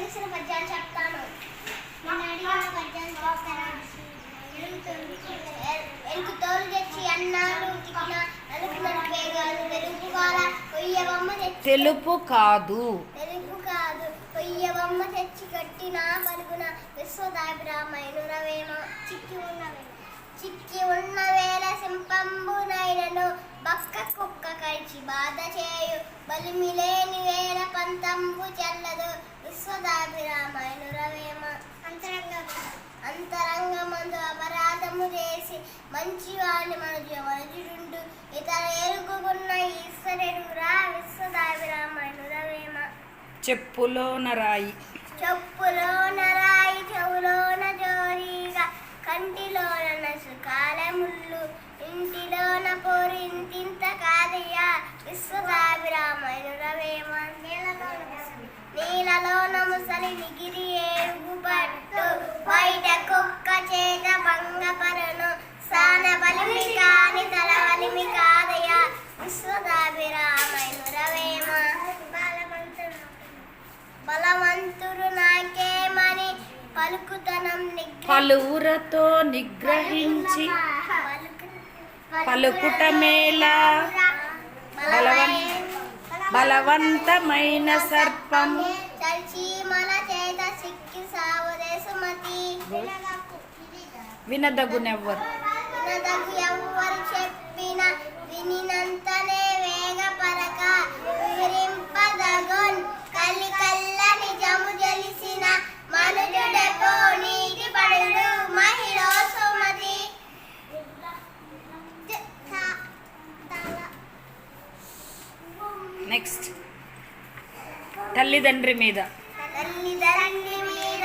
తెలిసిన పద్యాలు చెప్తాను. నేను అడిగిన పద్యాలు చెప్తాను ఎలుకు తోలు తెచ్చి తెచ్చి తెలుపు కాదు. తెలుగు కాదు. కొయ్యవమ్మ తెచ్చి కట్టిన పలుగున విశ్వదాభిరామైనురవేమ చిక్కి ఉన్నవేమ చిక్కి ఉన్న వేళ సింపంబునైనను బక్క కుక్క కడిచి బాధ చేయు. బలిమిలేని వేళ పంతంబు చెల్లదు. విశ్వదాభిరామైనురవేమ అంతరంగ అంతరంగమందు అపరాధము చేసి మంచివాడిని మనుజు మనుజుడుండు ఇతర ఎరుగుకున్న ఈశ్వరుడురా విశ్వదాభిరామైనురవేమ చెప్పులోన రాయి. చెప్పులోన రాయి చెవులోన ముసలి నిగిరి ఏరుగు పట్టు బయట కుక్క చేత భంగపరను సాన బలిమి కాని తల బలిమి కాదయ్యా విశ్వదాభిరామైనురవేమ? బలవంతుడు నాకేమని? పలుకుతనం పలువురతో నిగ్రహించి పలుకుటమేలా? బలవన్- బలవంతమైన సర్పము వినదగునెవ్వరు వినదగు ఎవ్వరు చెప్పిన వినినంతనే వేగ పరక వివరింపదగొన్ కలి కల్ల నిజము తెలిసిన మనుజుడెపో నీటి పడుడు మహిళ సుమతి నెక్స్ట్ తల్లిదండ్రి మీద తల్లిదండ్రి మీద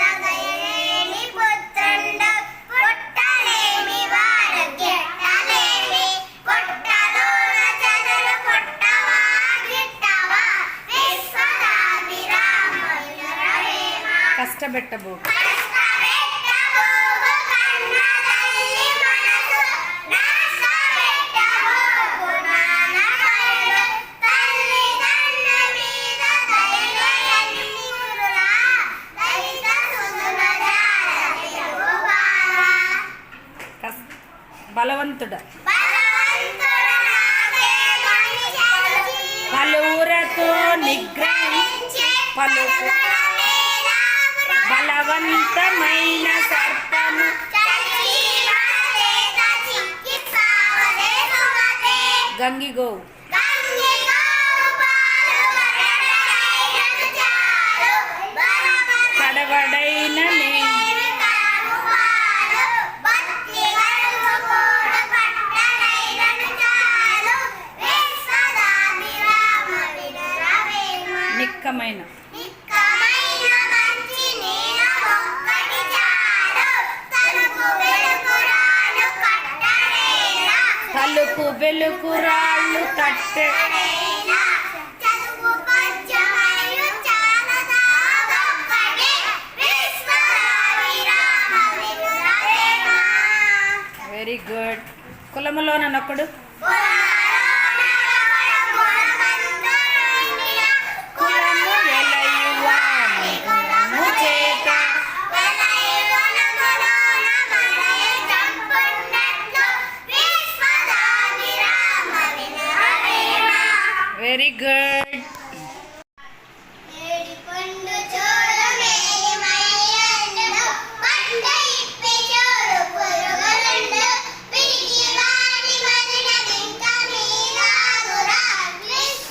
కస్- బలవంతుడ. పలువురతో నిగ్రహించి పలుకు బలవంతమైన సర్పము. గంగిగో కడవడైన నిక్కమైన. నిక్కమైన. తట్టె. చాలదా ఒక్కటి విశ్వరావిరామ వినురవేమ వెరీ గుడ్ కులములోన నొక్కడు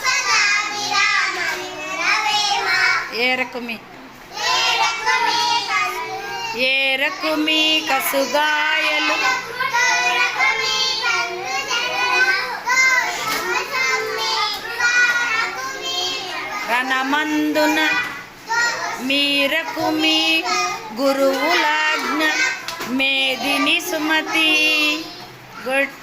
విశ్వదాభిరామ వినురవేమ ఏరకుమి ఏరకుమి కసుగాయలు మందున మీరకు మీ గురువులాజ్ఞ మేదిని సుమతి. గుడ్